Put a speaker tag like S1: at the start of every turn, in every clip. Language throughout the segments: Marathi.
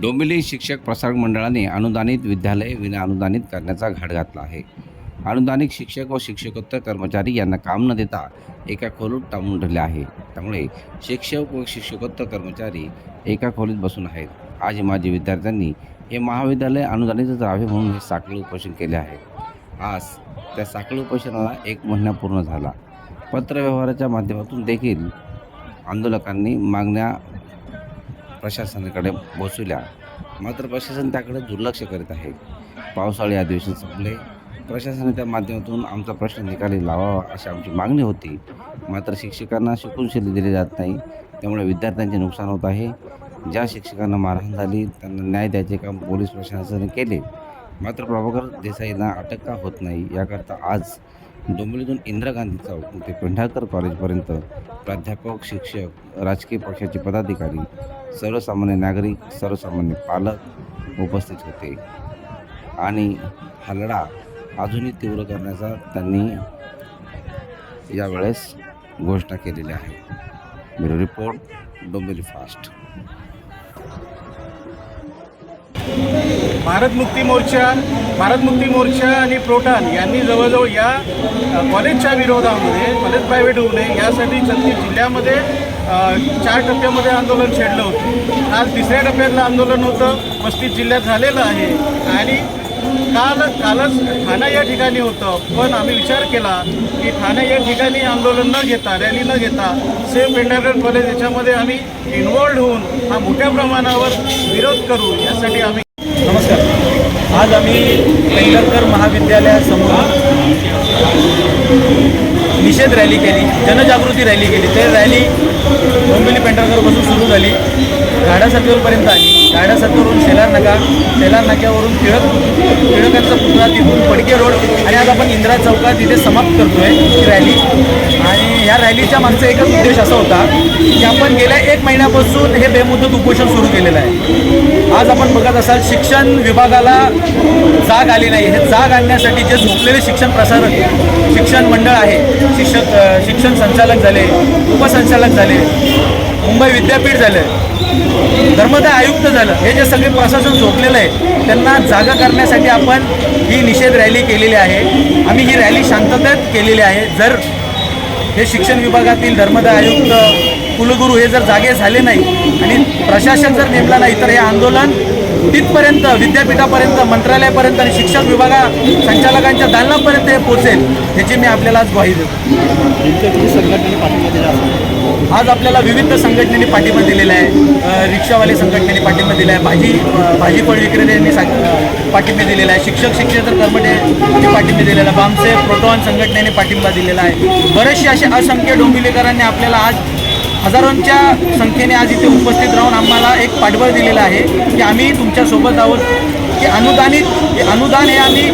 S1: डोंबिवली शिक्षक प्रसारक मंडळाने अनुदानित विद्यालय विना अनुदानित करण्याचा घाट घातला आहे. अनुदानित शिक्षक व शिक्षकोत्तर कर्मचारी यांना काम न देता एका खोलीत टांबून ठेवले आहे. त्यामुळे शिक्षक व शिक्षकोत्तर कर्मचारी एका खोलीत बसून आहेत. आज माजी विद्यार्थ्यांनी हे महाविद्यालय अनुदानितच राहावे म्हणून हे साखळी उपोषण केले आहे. आज त्या साखळी उपोषणाला एक महिना पूर्ण झाला. पत्रव्यवहाराच्या माध्यमातून देखील आंदोलकांनी मागण्या प्रशासनाकडे पोचविल्या. मात्र प्रशासन त्याकडे दुर्लक्ष करीत आहे. पावसाळी अधिवेशन संपले. प्रशासनाने त्या माध्यमातून आमचा प्रश्न निकाली लावावा अशी आमची मागणी होती. मात्र शिक्षकांना शिकवणशैली दिली जात नाही. त्यामुळे विद्यार्थ्यांचे नुकसान होत आहे. ज्या शिक्षकांना मारहाण झाली त्यांना न्याय द्यायचे काम पोलीस प्रशासनाने केले. मात्र प्रभाकर देसाईंना अटक का होत नाही याकरता आज डोंबिवलीतून इंदिरा गांधी चौक ते पेंढारकर कॉलेजपर्यंत प्राध्यापक शिक्षक राजकीय पक्षाचे पदाधिकारी सर्वसामान्य नागरिक सर्वसामान्य पालक उपस्थित होते. आणि हा लढा अजूनही तीव्र करण्याचा त्यांनी यावेळेस घोषणा केलेली आहे bureau report Dombivli fast.
S2: Bharat Mukti Morcha Bharat Mukti Morcha आणि प्रोटान यांनी जवळजवळ या कॉलेजच्या विरोधामध्ये कॉलेज प्रायव्हेट होऊ नये यासाठी छत्तीस जिल्ह्यामध्ये चार टप्प्यामध्ये आंदोलन छेडलं होतं. आज तिसऱ्या टप्प्यातलं आंदोलन होतं पस्तीस जिल्ह्यात झालेलं आहे. आणि काल कालच ठाणा या ठिकाणी होतं. पण आम्ही विचार केला की ठाणे या ठिकाणी आंदोलन न घेता रॅली न घेता सेम पेंढारकर कॉलेज याच्यामध्ये आम्ही इन्वॉल्ड होऊन हा मोठ्या प्रमाणावर विरोध करू यासाठी आम्ही
S3: नमस्कार. आज आम्ही पेंढरकर महाविद्यालयासमोर निषेध रॅली केली जनजागृती रॅली केली. ते रॅली डोंबिवली पेंढरकरपासून सुरू झाली. गाड्या सत्वेवरपर्यंत आली. गाड्या सत्वेवरून शेलार नाका शेलार नाक्यावरून टिळक टिळकांचा पुतळा तिथून पडके रोड आणि आज आपण इंदिरा चौकात तिथे समाप्त करतोय ही रॅली. रॅलीच्या मागचा एकच उद्देश असा होता की आपण गेल्या एक महिन्यापासून हे बेमुदत उपोषण सुरू केलेलं आहे. आज आपण बघत असाल शिक्षण विभागाला जाग आली नाही. हे जाग आणण्यासाठी जे झोपलेले शिक्षण प्रसारक शिक्षण मंडळ आहे शिक्षक शिक्षण संचालक झाले उपसंचालक झाले मुंबई विद्यापीठ झालं धर्मदाय आयुक्त झालं हे जे सगळे प्रशासन झोपलेलं आहे त्यांना जागा करण्यासाठी आपण ही निषेध रॅली केलेली आहे. आम्ही ही रॅली शांततेत केलेली आहे. जर हे शिक्षण विभागातील धर्मदाय आयुक्त कुलगुरू हे जर जागे झाले नाही आणि प्रशासन जर नेमला नाही तर हे आंदोलन तिथपर्यंत विद्यापीठापर्यंत मंत्रालयापर्यंत आणि शिक्षक विभागा संचालकांच्या दालनापर्यंत हे पोहोचेल ह्याची मी आपल्याला आज ग्वाही देतो. आज आपल्याला विविध संघटनेने पाठिंबा दिलेला आहे. रिक्षावाले संघटनेने पाठिंबा दिला आहे. भाजी भाजी फळ विक्रेत्यांनी सा- पाठिंबा दिलेला आहे. शिक्षक शिक्षेतर कर्मचारी पाठिंबा दिलेला आहे. बामसे प्रोटॉन संघटनेने पाठिंबा दिलेला आहे. बरेचसे असे असंख्य डोंबिवलीकरांनी आपल्याला आज हजारोंच्या संख्येने आज इथे उपस्थित राहून आम्हाला एक पाठबळ दिलेला आहे की आम्ही तुमच्यासोबत आहोत की अनुदानित हे अनुदान हे आम्ही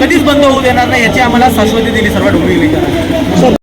S3: कधीच बंद होऊ देणार नाही याची आम्हाला शाश्वती दिली सर्व डोंबिवलीकरांनी.